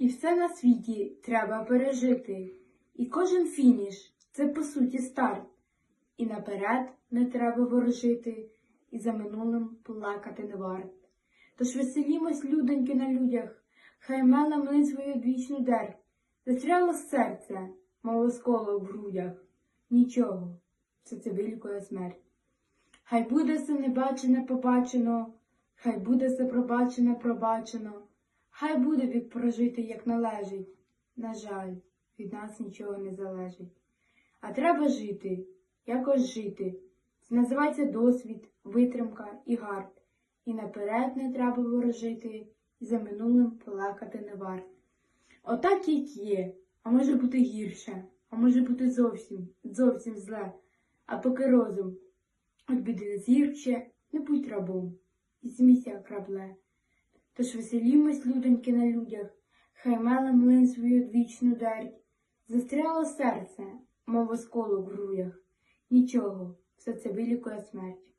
І все на світі треба пережити. І кожен фініш це по суті старт. І наперед не треба ворожити, і за минулим плакати не варт. Тож веселімось, людоньки, на людях, хай мела млин свою двічну дерть. Застряло серце, мов осколок в грудях. Нічого, це вилікує смерть. Хай буде все небачене побачено, хай буде все пробачене пробачено, хай буде вік прожити, як належить. На жаль, від нас нічого не залежить. А треба жити, якось жити. Це називається досвід, витримка і гард. І наперед не треба ворожити, і за минулим плакати не варт. Отак як є, а може бути гірше, а може бути зовсім, зовсім зле. А поки розум От біди не зірче, не будь рабом, і смійся крабле. Тож веселімось, людоньки, на людях, хай мела млин свою вічну дерть. Застряло серце, мов осколок в грудях. Нічого, все це вилікує смерть.